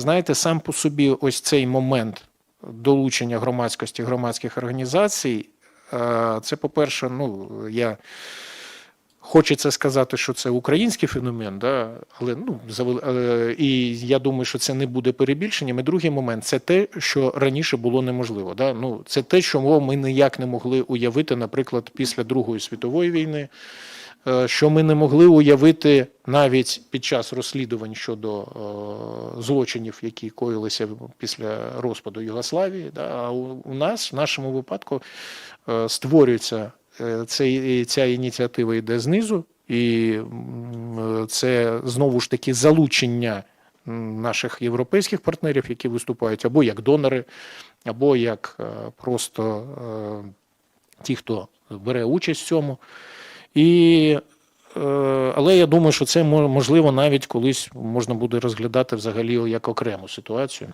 знаєте, сам по собі ось цей момент долучення громадськості громадських організацій, е, це, по-перше, ну, я Хочеться сказати, що це український феномен, да? але ну е, і я думаю, що це не буде перебільшенням. І другий момент це те, що раніше було неможливо. Да? Ну, це те, що ми ніяк не могли уявити, наприклад, після Другої світової війни, що ми не могли уявити навіть під час розслідувань щодо е, злочинів, які коїлися після розпаду Югославії. А у, нас, в нашому випадку, е, створюється е, ця ініціатива йде знизу, і це знову ж таки залучення наших європейських партнерів, які виступають або як донори, або як е, просто е, ті, хто бере участь в цьому. І, е, але я думаю, що це мо- можливо навіть колись можна буде розглядати взагалі як окрему ситуацію.